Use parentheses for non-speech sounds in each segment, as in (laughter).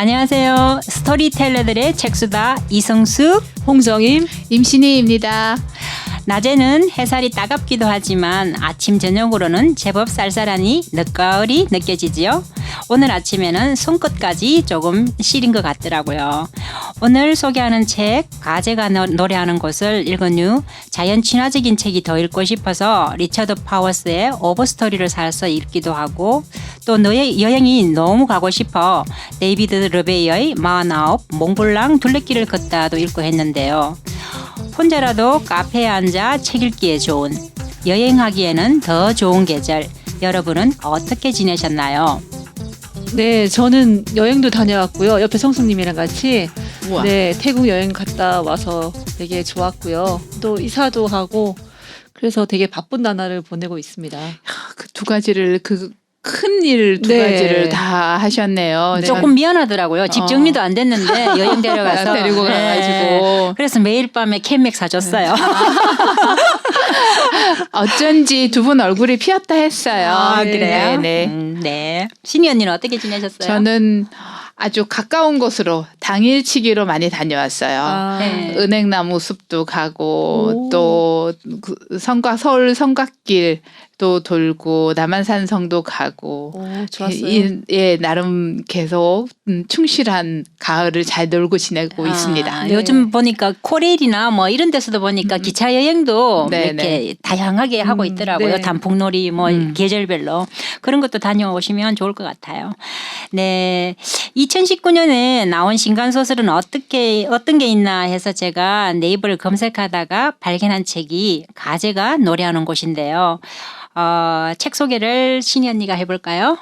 안녕하세요. 스토리텔러들의 책수다 이성숙. 홍정임 임신희입니다. 낮에는 햇살이 따갑기도 하지만 아침 저녁으로는 제법 쌀쌀하니 늦가을이 느껴지지요. 오늘 아침에는 손끝까지 조금 시린 것 같더라고요. 오늘 소개하는 책 가제가 노- 노래하는 곳을 읽은 후 자연 친화적인 책이 더 읽고 싶어서 리처드 파워스의 오버스토리를 사서 읽기도 하고 또 너의 여행이 너무 가고 싶어 데이비드 르베이의 49 몽블랑 둘레길을 걷다도 읽고 했는데요. 혼자라도 카페에 앉아 책 읽기에 좋은 여행하기에는 더 좋은 계절 여러분은 어떻게 지내셨나요? 네 저는 여행도 다녀왔고요. 옆에 성수님이랑 같이. 우와. 네 태국 여행 갔다 와서 되게 좋았고요. 또 이사도 하고 그래서 되게 바쁜 나날을 보내고 있습니다. 그 두 가지를 그 큰 일 두 네. 가지를 다 하셨네요. 네. 조금 미안하더라고요. 집 어. 정리도 안 됐는데 여행 데려가서 (laughs) 데리고 네. 가가지고 그래서 매일 밤에 캔맥 사줬어요. (laughs) 어쩐지 두 분 얼굴이 피었다 했어요. 아, 네. 그래요? 네, 네. 음, 네. 신희 언니는 어떻게 지내셨어요? 저는 아주 가까운 곳으로 당일치기로 많이 다녀왔어요. 아, 네. 은행나무 숲도 가고 오. 또그 성곽 서울 성곽길 도 돌고 남한산성도 가고 오, 좋았어요 이- 예 나름 계속 음, 충실한 가을을 잘 놀고 지내고 아, 있습니다. 네. 요즘 보니까 코레일이나 뭐 이런 데서도 보니까 기차 여행도 네, 이렇게 다양하게 하고 음, 있더라고요. 네. 단풍놀이 뭐 음. 계절별로 그런 것도 다녀오시면 좋을 것 같아요. 네, 2019년에 나온 신간 소설은 어떻게 어떤 게 있나 해서 제가 네이버를 검색하다가 발견한 책이 가제가 노래하는 곳인데요. 어, 책 소개를 신희 언니가 해볼까요?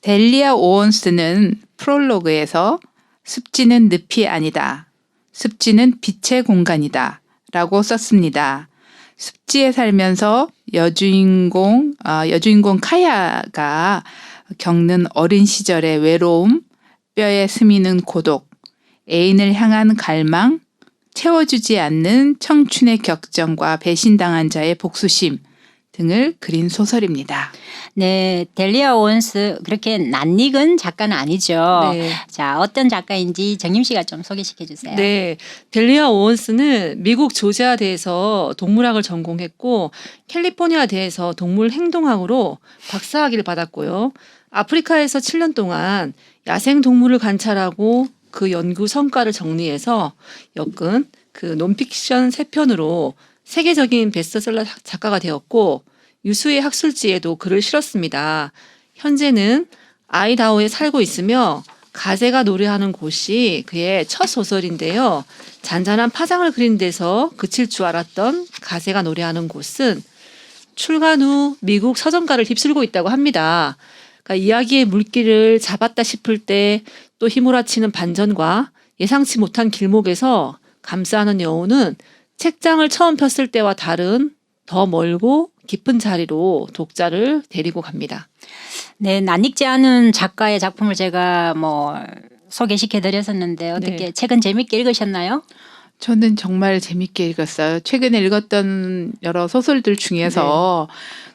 델리아 오온스는 프롤로그에서 습지는 늪이 아니다. 습지는 빛의 공간이다. 라고 썼습니다. 습지에 살면서 여주인공, 아, 여주인공 카야가 겪는 어린 시절의 외로움, 뼈에 스미는 고독, 애인을 향한 갈망, 채워주지 않는 청춘의 격정과 배신당한 자의 복수심 등을 그린 소설입니다. 네, 델리아 오원스 그렇게 낯익은 작가는 아니죠. 네. 자, 어떤 작가인지 정임 씨가 좀 소개시켜 주세요. 네, 델리아 오원스는 미국 조지아 대에서 동물학을 전공했고 캘리포니아 대에서 동물 행동학으로 박사학위를 받았고요. 아프리카에서 7년 동안 야생 동물을 관찰하고 그 연구 성과를 정리해서 엮은 그 논픽션 세 편으로 세계적인 베스트셀러 작가가 되었고 유수의 학술지에도 글을 실었습니다. 현재는 아이다호에 살고 있으며 가제가 노래하는 곳이 그의 첫 소설인데요. 잔잔한 파장을 그린 데서 그칠 줄 알았던 가제가 노래하는 곳은 출간 후 미국 서점가를 휩쓸고 있다고 합니다. 그러니까 이야기의 물기를 잡았다 싶을 때 또 휘몰아치는 반전과 예상치 못한 길목에서 감싸는 여우는 책장을 처음 폈을 때와 다른 더 멀고 깊은 자리로 독자를 데리고 갑니다. 네, 낯익지 않은 작가의 작품을 제가 뭐 소개시켜 드렸었는데 어떻게 네. 책은 재밌게 읽으셨나요? 저는 정말 재밌게 읽었어요. 최근에 읽었던 여러 소설들 중에서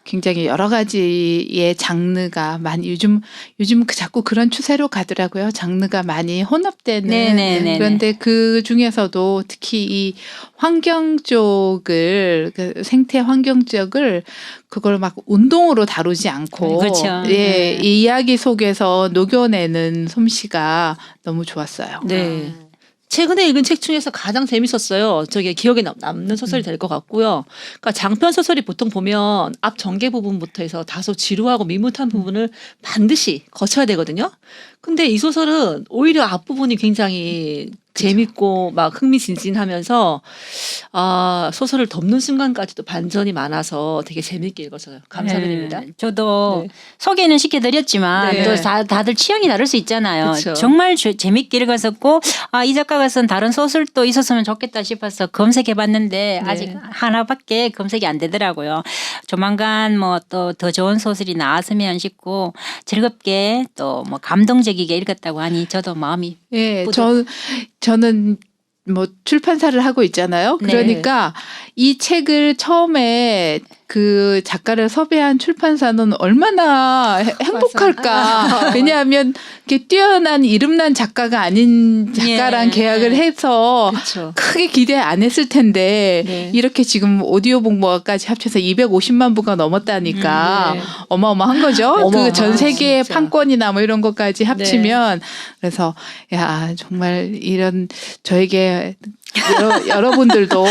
굉장히 여러 가지의 장르가 많이 요즘 요즘 그 자꾸 그런 추세로 가더라고요. 장르가 많이 혼합되는 네네네네. 그런데 그 중에서도 특히 이 환경 쪽을 그 생태 환경 쪽을 그걸 막 운동으로 다루지 않고 그렇죠. 예, 네. 이 이야기 속에서 녹여내는 솜씨가 너무 좋았어요. 네. 최근에 읽은 책 중에서 가장 재밌었어요. 저게 기억에 남, 남는 소설이 될 것 같고요. 그러니까 장편 소설이 보통 보면 앞 전개 부분부터 해서 다소 지루하고 밋밋한 부분을 반드시 거쳐야 되거든요. 근데 이 소설은 오히려 앞부분이 굉장히 재밌고 막 흥미진진하면서 아 소설을 덮는 순간까지도 반전이 많아서 되게 재밌게 읽어서요. 감사드립니다. 네, 저도 네. 소개는 시켜드렸지만 네. 또 다, 다들 취향이 다를 수 있잖아요. 그쵸. 정말 주- 재밌게 읽었었고 아, 이 작가가 쓴 다른 소설도 있었으면 좋겠다 싶어서 검색해봤는데 네. 아직 하나밖에 검색이 안 되더라고요. 조만간 뭐 또 더 좋은 소설이 나왔으면 싶고 즐겁게 또 뭐 감동적 이게 읽었다고 하니 저도 마음이 예, 뿌듯. 저 저는 뭐 출판사를 하고 있잖아요. 네. 그러니까 이 책을 처음에 그 작가를 섭외한 출판사는 얼마나 해- 행복할까. 왜냐하면 이렇게 뛰어난 이름난 작가가 아닌 작가랑 예. 계약을 해서 그렇죠. 크게 기대 안 했을 텐데 네. 이렇게 지금 오디오 복무까지 합쳐서 250만 부가 넘었다니까 음, 네. 어마어마한 거죠. 그 전 세계의 진짜. 판권이나 뭐 이런 것까지 합치면 그래서 야 정말 이런 저에게 여러, 여러 분들도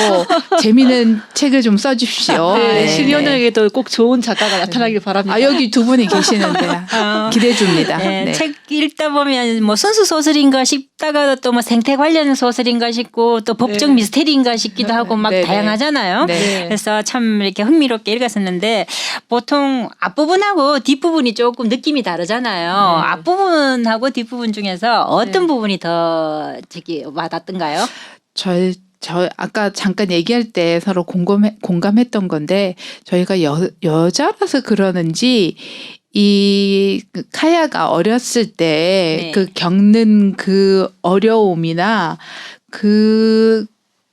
재미있는 책을 좀 써주십시오. 네, 네. 신현에게도 꼭 좋은 작가가 나타나길 바랍니다. 아 여기 두 분이 계시는데 (laughs) 어. 기대해 줍니다. 네, 네. 책 읽다 보면 뭐 순수 소설인가 싶다가 또 뭐 생태 관련 소설인가 싶고 또 법적 네. 미스테리인가 싶기도 하고 막 네, 네. 다양하잖아요. 네. 그래서 참 이렇게 흥미롭게 읽었었는데 보통 앞부분하고 뒷부분이 조금 느낌이 다르잖아요. 네. 앞부분하고 뒷부분 중에서 어떤 네. 부분이 더 저기 와닿던가요? 저, 저 아까 잠깐 얘기할 때 서로 공감해, 공감했던 건데 저희가 여, 여자라서 그러는지 이그 카야가 어렸을 때 네. 그 겪는 그 어려움이나 그,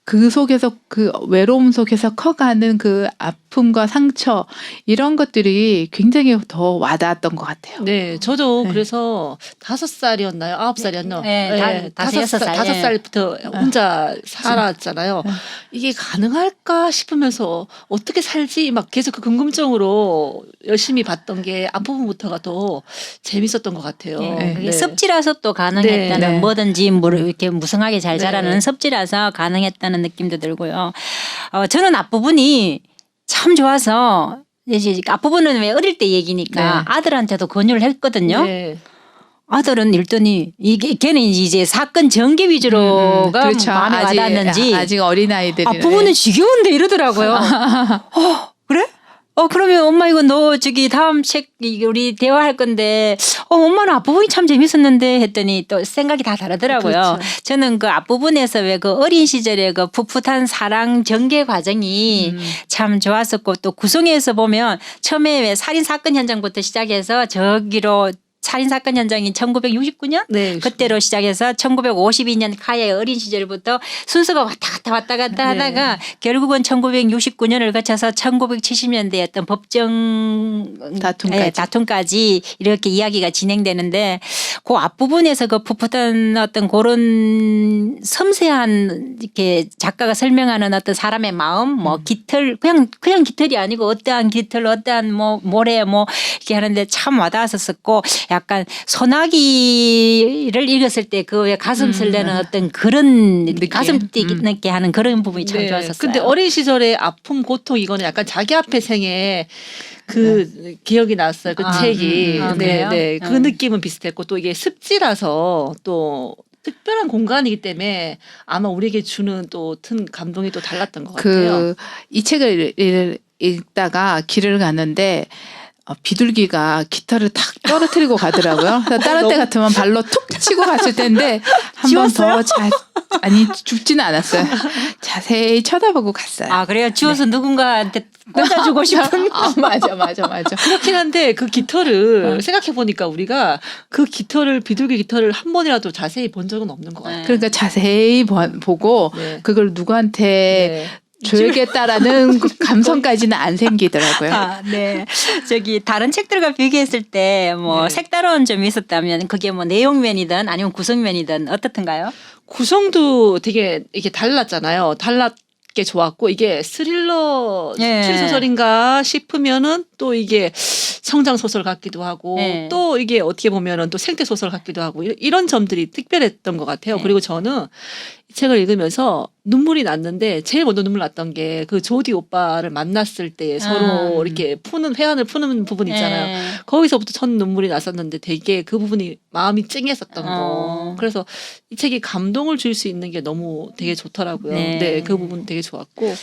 그 속에서 그 외로움 속에서 커가는 그 아픔과 상처 이런 것들이 굉장히 더 와닿았던 것 같아요. 네, 저도 네. 그래서 다섯 살이었나요? 아홉 살이었나요? 네, 다- 다섯, 여섯 살. 다섯 예. 살부터 혼자 살았잖아요. 네. 이게 가능할까 싶으면서 어떻게 살지 막 계속 그 궁금증으로 열심히 봤던 게 앞부분부터가 더 재밌었던 것 같아요. 네. 네. 습지라서 또 가능했다는 네. 네. 뭐든지 뭐 이렇게 무성하게 잘 네. 자라는 습지라서 가능했다는 느낌도 들고요. 어, 저는 앞부분이 참 좋아서 이제 앞부분은 왜 어릴 때 얘기니까 네. 아들한테도 권유를 했거든요. 네. 아들은 읽더니 이게 걔는 이제 사건 전개 위주로가 그렇죠. 마음에 아직, 와닿는지 아직 어린 아이들이 앞부분은 지겨운데 이러더라고요. (laughs) 어? 어, 그러면 엄마 이거 너 저기 다음 책 우리 대화할 건데 어, 엄마는 앞부분이 참 재밌었는데 했더니 또 생각이 다 다르더라고요. 그렇죠. 저는 그 앞부분에서 왜 그 어린 시절에 그 풋풋한 사랑 전개 과정이 음. 참 좋았었고 또 구성에서 보면 처음에 왜 살인 사건 현장부터 시작해서 저기로 살인 사건 현장인 1969년 네. 그때로 시작해서 1952년 카야의 어린 시절부터 순서가 왔다 갔다 왔다 갔다 네. 하다가 결국은 1969년을 거쳐서 1970년대 어떤 법정 다툼까지. 예, 다툼까지 이렇게 이야기가 진행되는데 그 앞부분에서 그 풋풋한 어떤 그런 섬세한 이렇게 작가가 설명하는 어떤 사람의 마음 뭐 깃털 그냥 그냥 깃털이 아니고 어떠한 깃털 어떠한 뭐 모래 뭐 이렇게 하는데 참 와닿았었고 약간 소나기를 읽었을 때 그 왜 가슴 설레는 어떤 그런 느낌. 가슴 음. 뛰게 하는 그런 부분이 참 네. 좋았었어요. 근데 어린 시절의 아픔, 고통 이거는 약간 자기 앞에 생에 그 기억이 났어요. 그 아, 책이. 음, 아, 네, 그래요? 네. 그 음. 느낌은 비슷했고 또 이게 습지라서 또 특별한 공간이기 때문에 아마 우리에게 주는 또 튼 감동이 또 달랐던 것 같아요. 그이 책을 읽- 읽다가 길을 가는데 어, 비둘기가 기타를 탁 떨어뜨리고 가더라고요. (laughs) 다른 때 같으면 발로 툭 치고 갔을 텐데 한 번더 자, 아니 죽지는 않았어요. 자세히 쳐다보고 갔어요. 아 그래요. 주워서 누군가한테 꽂아주고 (laughs) 싶은 아, 맞아, 맞아, 맞아. 그렇긴 한데 그 깃털을 생각해 보니까 우리가 그 깃털을 비둘기 깃털을 한 번이라도 자세히 본 적은 없는 것 같아요. 그러니까 자세히 보- 보고 네. 그걸 누구한테 네. 줘야겠다라는 그 (laughs) 감성까지는 안 생기더라고요. 아, 네. 저기 다른 책들과 비교했을 때 뭐 네. 색다른 점이 있었다면 그게 뭐 내용면이든 아니면 구성면이든 어떻던가요? 구성도 되게 이게 달랐잖아요. 달랐게 좋았고 이게 스릴러 예. 추리 소설인가 싶으면은 또 이게 성장 소설 같기도 하고 예. 또 이게 어떻게 보면은 또 생태 소설 같기도 하고 이- 이런 점들이 특별했던 것 같아요. 네. 그리고 저는 이 책을 읽으면서 눈물이 났는데 제일 먼저 눈물 났던 게 그 조디 오빠를 만났을 때 서로 음. 이렇게 푸는 회한을 푸는 부분 있잖아요. 예. 거기서부터 첫 눈물이 났었는데 되게 그 부분이 마음이 찡했었던 어. 거. 그래서 이 책이 감동을 줄 수 있는 게 너무 되게 좋더라고요. 네. 네, 그 부분 되게 좋았고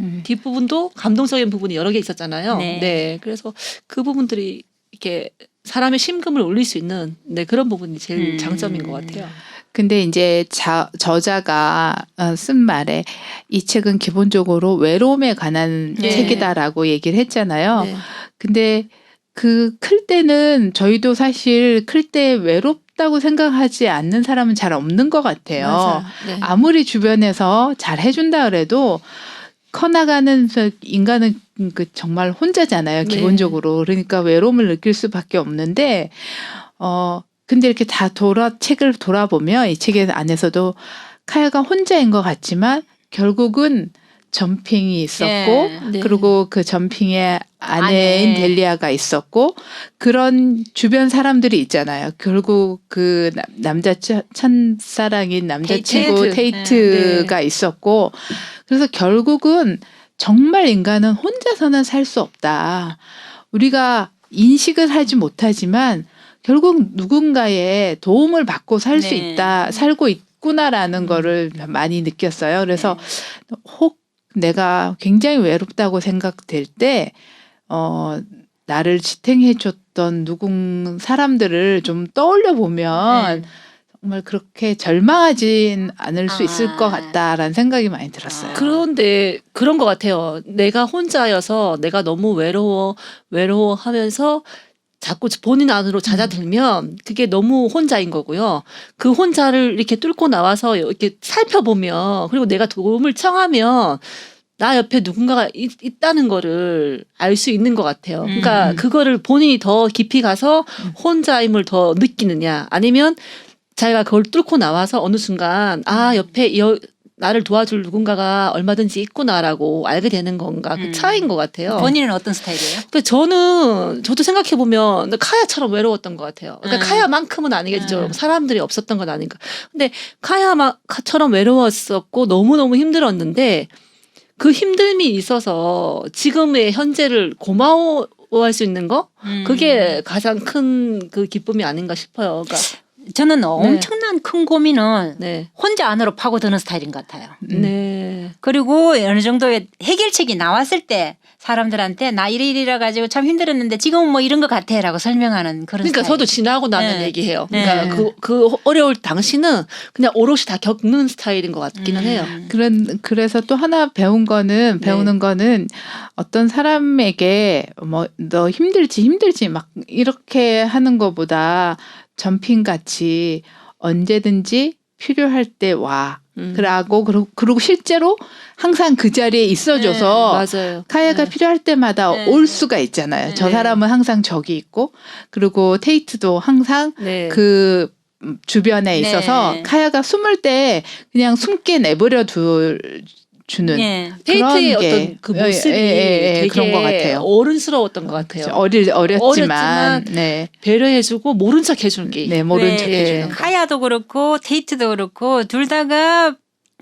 음. 뒷부분도 감동적인 부분이 여러 개 있었잖아요. 네. 네. 그래서 그 부분들이 이렇게 사람의 심금을 울릴 수 있는 네, 그런 부분이 제일 음. 장점인 것 같아요. 근데 이제 자, 저자가 어, 쓴 말에 이 책은 기본적으로 외로움에 관한 네. 책이다라고 얘기를 했잖아요. 네. 근데 그 클 때는 저희도 사실 클 때 외롭다고 생각하지 않는 사람은 잘 없는 것 같아요. 네. 아무리 주변에서 잘 해준다 그래도 커나가는 저 인간은 그 정말 혼자잖아요. 네. 기본적으로 그러니까 외로움을 느낄 수밖에 없는데 어 근데 이렇게 다 돌아 책을 돌아보면 이책 안에서도 카야가 혼자인 것 같지만 결국은 점핑이 있었고 예. 네. 그리고 그 점핑의 아내인 아내. 델리아가 있었고 그런 주변 사람들이 있잖아요. 결국 그 남- 남자 첫- 첫사랑인 남자친구 테이트. 테이트가 있었고 그래서 결국은 정말 인간은 혼자서는 살 수 없다. 우리가 인식을 하지 못하지만 결국 누군가의 도움을 받고 살수 네. 있다, 살고 있구나라는 음. 거를 많이 느꼈어요. 그래서 네. 혹 내가 굉장히 외롭다고 생각될 때, 어, 나를 지탱해줬던 누군 사람들을 좀 떠올려 보면 네. 정말 그렇게 절망하진 않을 수 아. 있을 것 같다라는 생각이 많이 들었어요. 아. 그런데 그런 것 같아요. 내가 혼자여서 내가 너무 외로워 외로워 하면서 자꾸 본인 안으로 잦아들면 그게 너무 혼자인 거고요. 그 혼자를 이렇게 뚫고 나와서 이렇게 살펴보면 그리고 내가 도움을 청하면 나 옆에 누군가가 있, 있다는 거를 알 수 있는 것 같아요. 그러니까 음. 그거를 본인이 더 깊이 가서 혼자임을 더 느끼느냐 아니면 자기가 그걸 뚫고 나와서 어느 순간 아 옆에 여, 나를 도와줄 누군가가 얼마든지 있구나라고 알게 되는 건가 음. 그 차이인 것 같아요. 본인은 어떤 스타일이에요? 그 저는 저도 생각해 보면 카야처럼 외로웠던 것 같아요. 그러니까 음. 카야만큼은 아니겠죠. 음. 사람들이 없었던 건 아닌가. 근데 카야처럼 외로웠었고 너무 너무 힘들었는데 그 힘듦이 있어서 지금의 현재를 고마워 할 수 있는 거 음. 그게 가장 큰 그 기쁨이 아닌가 싶어요. 그러니까 저는 엄청난 큰 고민은 네, 혼자 안으로 파고드는 스타일인 것 같아요. 음. 네, 그리고 어느 정도의 해결책이 나왔을 때 사람들한테 나 이래 이래 가지고 참 힘들었는데 지금은 뭐 이런 것 같아라고 설명하는 그런 그러니까 스타일. 저도 지나고 나면 네. 얘기해요. 그러니까 네. 그, 그 어려울 당시는 그냥 오롯이 다 겪는 스타일인 것 같기는 해요. 음. 그런 그래서 또 하나 배운 거는 네. 배우는 거는 어떤 사람에게 뭐 너 힘들지 힘들지 막 이렇게 하는 거보다 점핑 같이 언제든지 필요할 때 와. 음. 그러고 그리고, 그리고 실제로 항상 그 자리에 있어줘서 맞아요. 카야가 네. 필요할 때마다 네. 올 수가 있잖아요. 저 네. 사람은 항상 저기 있고 그리고 테이트도 항상 네. 그 음, 주변에 네. 있어서 카야가 숨을 때 그냥 숨게 내버려 두 주는 예. 데이트의 그런 게- 어떤 그 예, 모습이 예, 예, 예, 되게 그런 것 같아요. 어른스러웠던 것 같아요. 어릴 어렸지만, 어렸지만 네, 배려해주고 모른 척 해주는 게. 네 모른 네. 척 예. 해주는 거. 카야도 그렇고 테이트도 그렇고 둘 다가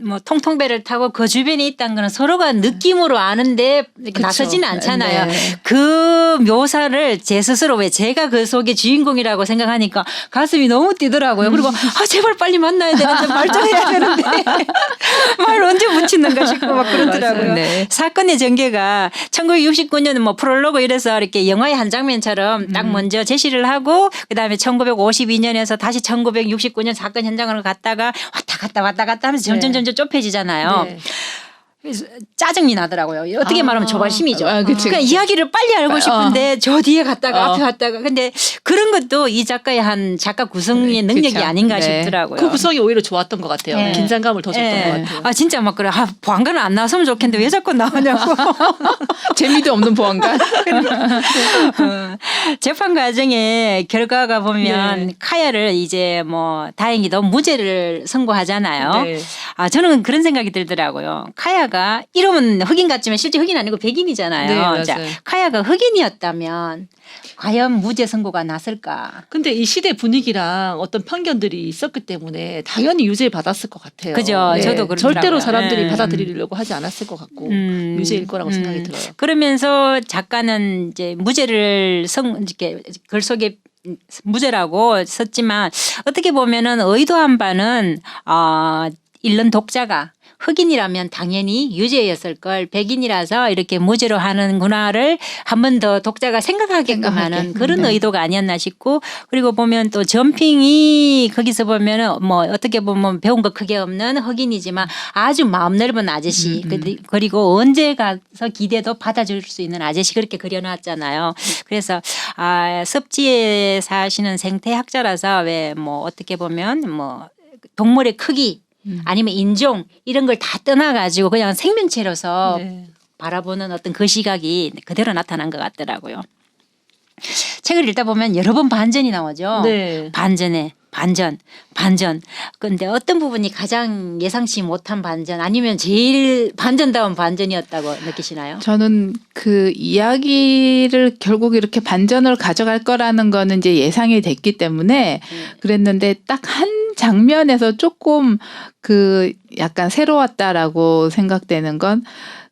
뭐 통통배를 타고 그 주변에 있다는 거는 서로가 느낌으로 아는데. 나서지는 않잖아요. 네. 그 묘사를 제 스스로 왜 제가 그 속의 주인공이라고 생각하니까 가슴이 너무 뛰더라고요. 그리고 아 제발 빨리 만나야 되는데 말 좀 해야 되는데 (laughs) 말 언제 붙이는가 싶고 막 그러더라고요. 네. 사건의 전개가 1969년 뭐 프롤로그 이래서 이렇게 영화의 한 장면처럼 음. 딱 먼저 제시를 하고 그다음에 1952년에서 다시 1969년 사건 현장으로 갔다가 왔다 갔다 왔다 갔다 하면서 점점 네. 점점 좁혀지잖아요. 네. 짜증이 나더라고요. 어떻게 아. 말하면 조바심이죠. 아, 그치, 그러니까 그치. 이야기를 빨리 알고 싶은데 저 뒤에 갔다가 어. 앞에 갔다가 근데 그런 것도 이 작가의 한 작가 구성의 네, 능력이 그쵸. 아닌가 네. 싶더라고요. 그 구성이 오히려 좋았던 것 같아요. 네. 긴장감을 더 줬던 예. 것 같아요. 아 진짜 막 그래. 아 보안관은 안 나왔으면 좋겠는데 왜 자꾸 나오냐고. (laughs) 재미도 없는 보안관. (laughs) 어, 재판 과정에 결과가 보면 네. 카야를 이제 뭐 다행히도 무죄를 선고하잖아요. 네. 아 저는 그런 생각이 들더라고요. 카야가 이름은 흑인 같지만 실제 흑인 아니고 백인이잖아요. 네. 자, 카야가 흑인이었다면 과연 무죄 선고가 났을까? 근데 이 시대 분위기랑 어떤 편견들이 있었기 때문에 당연히 유죄를 받았을 것 같아요. 그죠. 저도 그렇더라고요. 절대로 사람들이 네. 받아들이려고 하지 않았을 것 같고 음, 유죄일 거라고 생각이 음. 들어요. 그러면서 작가는 이제 무죄를 성 이렇게 글 속에 무죄라고 썼지만 어떻게 보면은 의도한 바는 어 읽는 독자가 흑인이라면 당연히 유죄였을 걸 백인이라서 이렇게 무죄로 하는구나를 한 번 더 독자가 생각하게끔 생각하게. 하는 그런 네. 의도가 아니었나 싶고 그리고 보면 또 점핑이 거기서 보면은 뭐 어떻게 보면 배운 거 크게 없는 흑인이지만 아주 마음 넓은 아저씨 음, 음. 그리- 그리고 언제 가서 기대도 받아줄 수 있는 아저씨 그렇게 그려놨잖아요. 그래서 아 습지에 사시는 생태학자라서 왜 뭐 어떻게 보면 뭐 동물의 크기 음. 아니면 인종 이런 걸 다 떠나가지고 그냥 생명체로서 네. 바라보는 어떤 그 시각이 그대로 나타난 것 같더라고요. 책을 읽다 보면 여러 번 반전이 나오죠. 네. 반전에 반전, 반전. 근데 어떤 부분이 가장 예상치 못한 반전 아니면 제일 반전다운 반전이었다고 느끼시나요? 저는 그 이야기를 결국 이렇게 반전을 가져갈 거라는 거는 이제 예상이 됐기 때문에 그랬는데 딱한 장면에서 조금 그 약간 새로웠다라고 생각되는 건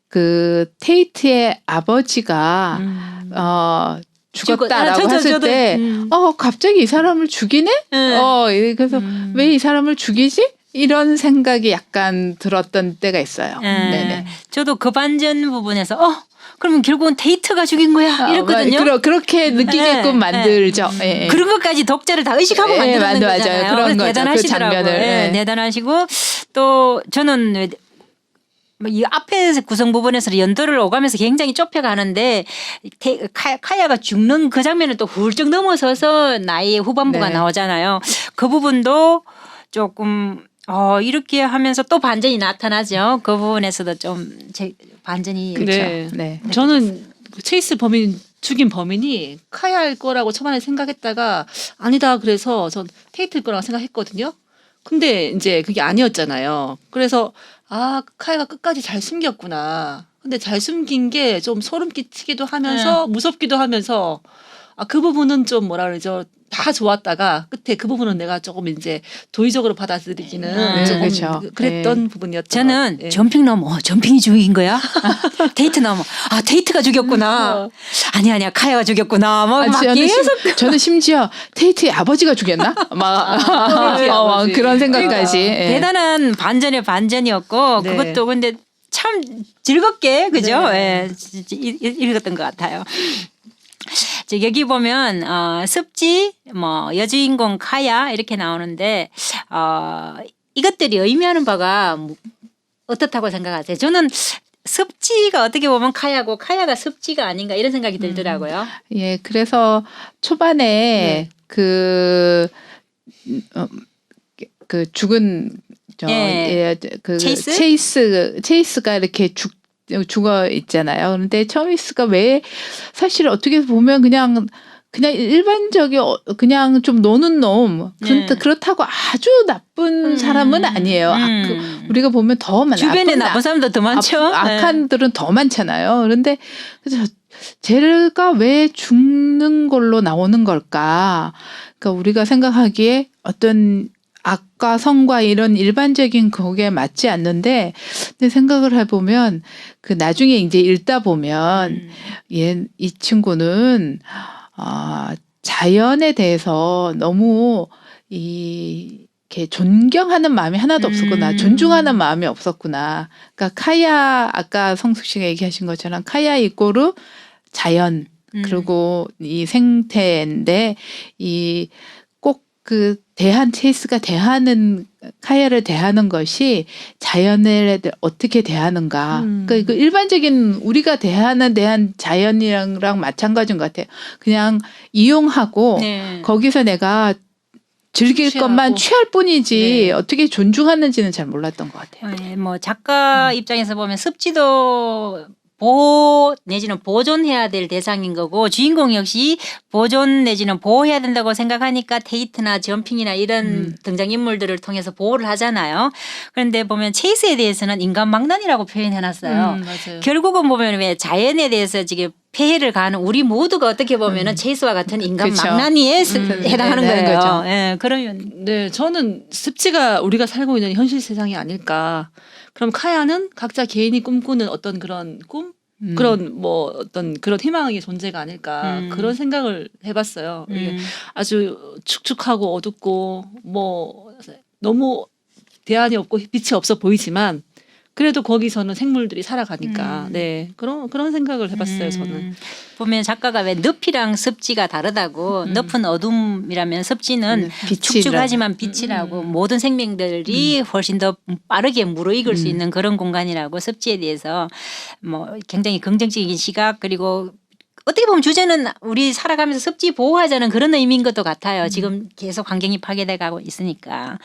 그 테이트의 아버지가 음. 어 죽었- 죽었다라고 아, 했을 때 음. 어 갑자기 이 사람을 죽이네? 응. 어 예, 그래서 음. 왜이 사람을 죽이지? 이런 생각이 약간 들었던 때가 있어요. 예. 네네. 저도 그 반전 부분에서 어 그러면 결국은 데이트가 죽인 거야 이랬거든요. 아, 그러, 그렇게 느끼게끔 네, 만들죠. 예, 예. 그런 것까지 독자를 다 의식하고 예, 만드는 맞아, 맞아요. 거잖아요. 그런 그래서 거죠. 그 대단하시더라고요. 예. 대단하시고 또 저는 왜- 뭐이 앞에 구성 부분에서 연도를 오가면서 굉장히 좁혀가는데 카- 카야가 죽는 그 장면을 또 훌쩍 넘어서서 나이의 후반부가 네. 나오잖아요. 그 부분도 조금 어 이렇게 하면서 또 반전이 나타나죠. 그 부분에서도 좀 제 반전이 그렇죠. 네. 네. 저는 그 체이스 범인 죽인 범인이 카야일 거라고 초반에 생각했다가 아니다 그래서 전 테이트일 거라고 생각했거든요. 근데 이제 그게 아니었잖아요. 그래서 아 카야가 끝까지 잘 숨겼구나. 근데 잘 숨긴 게 좀 소름 끼치기도 하면서 무섭기도 하면서 아 그 부분은 좀 뭐라 그러죠. 다 좋았다가 끝에 그 부분은 내가 조금 이제 도의적으로 받아들이기는 네, 조금 그렇죠. 그랬던 부분이었던 저는 것 같아요. 예. 점핑 넘어 어, 점핑이 죽인 거야? (laughs) 데이트 넘어 아 데이트가 죽였구나. 아니 아니야 카야가 죽였구나. 뭐 아, 막 저는, 계속 심, 저는 심지어 테이트의 아버지가 죽였나? (laughs) 막 테이트의 (laughs) 어, 막 아버지. 그런 생각까지. 예. 대단한 반전의 반전이었고 네. 그것도 근데 참 즐겁게 그죠? 네. 예, 읽었던 것 같아요. 저 여기 보면 어, 습지, 뭐 여주인공 카야 이렇게 나오는데 어, 이것들이 의미하는 바가 뭐- 어떻다고 생각하세요? 저는 습지가 어떻게 보면 카야고 카야가 습지가 아닌가 이런 생각이 들더라고요. 예, 그래서 초반에 네. 그, 어, 그 죽은 저, 예. 예, 그 체이스? 체이스 체이스가 이렇게 죽 죽어 있잖아요. 그런데 체이스가 왜 사실 어떻게 보면 그냥 그냥 일반적인 어, 그냥 좀 노는 놈 네. 그, 그렇다고 아주 나쁜 음. 사람은 아니에요. 아, 음. 그 우리가 보면 더 많- 주변에 나쁜 사람도 더 많죠. 악- 예. 악한들은 더 많잖아요. 그런데 그래서 쟤가 왜 죽는 걸로 나오는 걸까? 그러니까 우리가 생각하기에 어떤 악과 성과 이런 일반적인 거기에 맞지 않는데 근데 생각을 해보면 그 나중에 이제 읽다 보면 음. 얘이 친구는 아 자연에 대해서 너무 이 이렇게 존경하는 마음이 하나도 없었구나. 음. 존중하는 마음이 없었구나. 그러니까 카야 아까 성숙 씨가 얘기하신 것처럼 카야 이꼬르 자연 음. 그리고 이 생태인데 이꼭 그 대한 체이스가 대하는 카야를 대하는 것이 자연을 어떻게 대하는가. 음. 그러니까 그 일반적인 우리가 대하는 대한 자연이랑 마찬가지인 것 같아요. 그냥 이용하고 네. 거기서 내가 즐길 취하고. 것만 취할 뿐이지 네. 어떻게 존중하는지는 잘 몰랐던 것 같아요. 네, 뭐 작가 입장에서 보면 습지도 보호 내지는 보존해야 될 대상인 거고 주인공 역시 보존 내지는 보호해야 된다고 생각하니까 테이트나 점핑이나 이런 음. 등장인물들을 통해서 보호를 하잖아요. 그런데 보면 체이스에 대해서는 인간 망난이라고 표현해놨어요. 음. 결국은 보면 왜 자연에 대해서 지금 폐해를 가하는 우리 모두가 어떻게 보면은 체이스와 같은 인간 그쵸. 망나니에 음, 해당하는 네, 네, 거예요. 거죠. 예, 그러면 네, 저는 습지가 우리가 살고 있는 현실 세상이 아닐까. 그럼 카야는 각자 개인이 꿈꾸는 어떤 그런 꿈, 음. 그런 뭐 어떤 그런 희망의 존재가 아닐까 음. 그런 생각을 해봤어요. 음, 아주 축축하고 어둡고 뭐 너무 대안이 없고 빛이 없어 보이지만 그래도 거기서는 생물들이 살아가니까 음. 네 그런 그런 생각을 해봤어요 저는. 음, 보면 작가가 왜 늪이랑 습지가 다르다고 음. 늪은 어둠이라면 습지는 음, 축축하지만 빛이라고 음. 모든 생명들이 훨씬 더 빠르게 무르익을 수 음. 있는 그런 공간이라고 습지에 대해서 뭐 굉장히 긍정적인 시각 그리고 어떻게 보면 주제는 우리 살아가면서 습지 보호하자는 그런 의미인 것도 같아요. 지금 계속 환경이 파괴돼 가고 있으니까.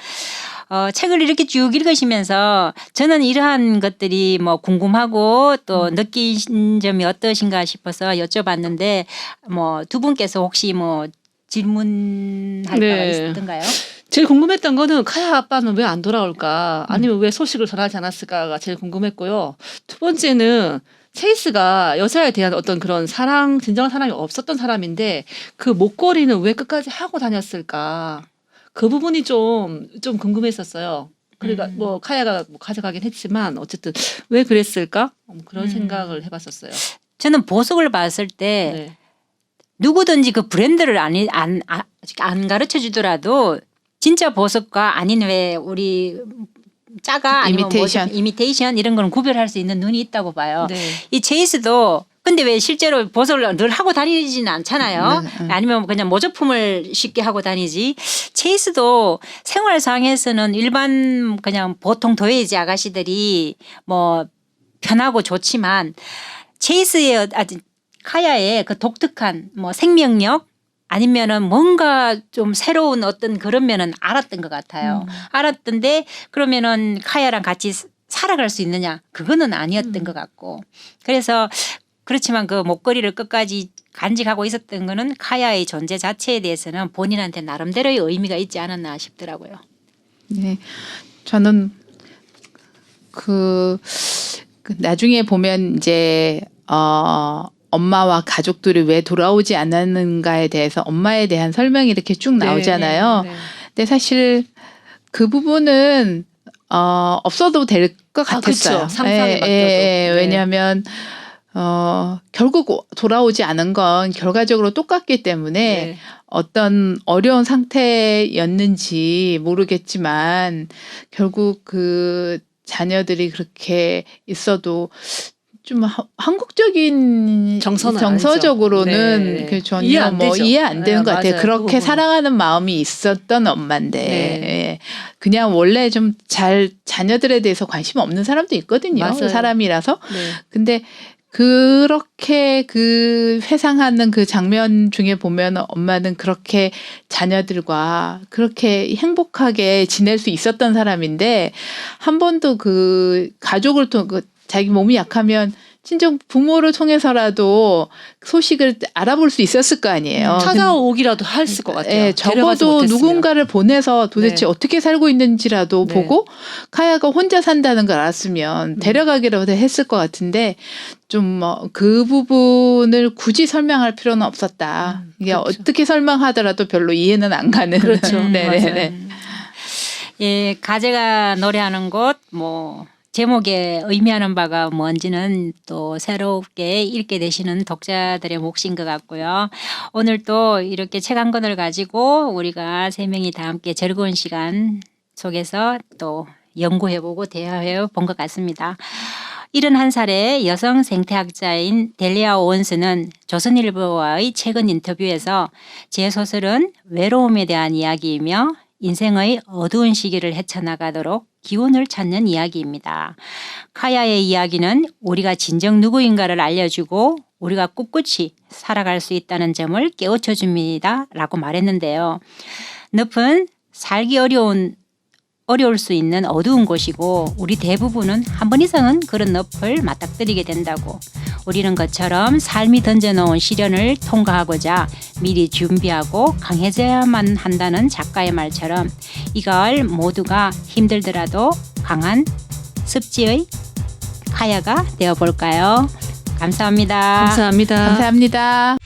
어, 책을 이렇게 쭉 읽으시면서 저는 이러한 것들이 뭐 궁금하고 또 느낀 점이 어떠신가 싶어서 여쭤봤는데 뭐 두 분께서 혹시 뭐 질문할 네. 바가 있었던가요? 제일 궁금했던 거는 카야 아빠는 왜 안 돌아올까? 아니면 왜 소식을 전하지 않았을까가 제일 궁금했고요. 두 번째는 체이스가 여자에 대한 어떤 그런 사랑, 진정한 사랑이 없었던 사람인데 그 목걸이는 왜 끝까지 하고 다녔을까? 그 부분이 좀, 좀 궁금했었어요. 그러니까 음. 뭐 카야가 뭐 가져가긴 했지만 어쨌든 왜 그랬을까? 음, 그런 음. 생각을 해봤었어요. 저는 보석을 봤을 때 네. 누구든지 그 브랜드를 안, 안, 안, 안 가르쳐 주더라도 진짜 보석과 아닌 왜 우리 짜가 아니면 이미테이션. 뭐 이미테이션 이런 거는 구별할 수 있는 눈이 있다고 봐요. 네. 이 체이스도 근데 왜 실제로 보석을 늘 하고 다니지는 않잖아요. 네, 네. 아니면 그냥 모조품을 쉽게 하고 다니지. 체이스도 생활상에서는 일반 그냥 보통 도예지 아가씨들이 뭐 편하고 좋지만 체이스의 아주 카야의 그 독특한 뭐 생명력 아니면은 뭔가 좀 새로운 어떤 그런 면은 알았던 것 같아요. 알았던데 그러면은 카야랑 같이 스- 살아갈 수 있느냐? 그거는 아니었던 것 같고. 그래서 그렇지만 그 목걸이를 끝까지 간직하고 있었던 거는 카야의 존재 자체에 대해서는 본인한테 나름대로의 의미가 있지 않았나 싶더라고요. 네, 저는 그, 그 나중에 보면 이제 어 엄마와 가족들이 왜 돌아오지 않았는가에 대해서 엄마에 대한 설명이 이렇게 쭉 나오잖아요. 네. 근데 사실 그 부분은 어 없어도 될것 아, 같았어요. 그쵸. 상상에 맡겨도. 예, 네. 왜냐하면 어 결국 돌아오지 않은 건 결과적으로 똑같기 때문에 네. 어떤 어려운 상태였는지 모르겠지만 결국 그 자녀들이 그렇게 있어도 좀 하- 한국적인 정서적으로는. 네. 그 전혀 이해 안뭐 되죠. 이해 안 되는 네, 것 같아요. 맞아요. 그렇게 그. 사랑하는 마음이 있었던 엄마인데 네. 예. 그냥 원래 좀 잘 자녀들에 대해서 관심 없는 사람도 있거든요. 맞아요. 사람이라서 네. 근데 그렇게 그 회상하는 그 장면 중에 보면 엄마는 그렇게 자녀들과 그렇게 행복하게 지낼 수 있었던 사람인데 한 번도 그 가족을 통그 자기 몸이 약하면 친정 부모를 통해서라도 소식을 알아볼 수 있었을 거 아니에요. 음, 찾아오기라도 했을 것 같아요. 예, 적어도. 누군가를 보내서 도대체 네. 어떻게 살고 있는지라도 네. 보고 카야가 혼자 산다는 걸 알았으면 음. 데려가기라도 했을 것 같은데 좀 뭐 그 부분을 굳이 설명할 필요는 없었다. 음, 이게 그렇죠. 어떻게 설명하더라도 별로 이해는 안 가는. 그렇죠. (laughs) 네네네. 음. 예, 가제가 노래하는 곳, 뭐, 제목에 의미하는 바가 뭔지는 또 새롭게 읽게 되시는 독자들의 몫인 것 같고요. 오늘 또 이렇게 책 한 권을 가지고 우리가 세 명이 다 함께 즐거운 시간 속에서 또 연구해보고 대화해 본 것 같습니다. 71살의 여성 생태학자인 델리아 오원스는 조선일보와의 최근 인터뷰에서 제 소설은 외로움에 대한 이야기이며 인생의 어두운 시기를 헤쳐나가도록 기운을 찾는 이야기입니다. 카야의 이야기는 우리가 진정 누구인가를 알려주고 우리가 꿋꿋이 살아갈 수 있다는 점을 깨우쳐 줍니다. 라고 말했는데요. 늪은 살기 어려운 어려울 수 있는 어두운 곳이고 우리 대부분은 한 번 이상은 그런 늪을 맞닥뜨리게 된다고 우리는 것처럼 삶이 던져놓은 시련을 통과하고자 미리 준비하고 강해져야만 한다는 작가의 말처럼 이가을 모두가 힘들더라도 강한 습지의 카야가 되어볼까요? 감사합니다. 감사합니다. 감사합니다.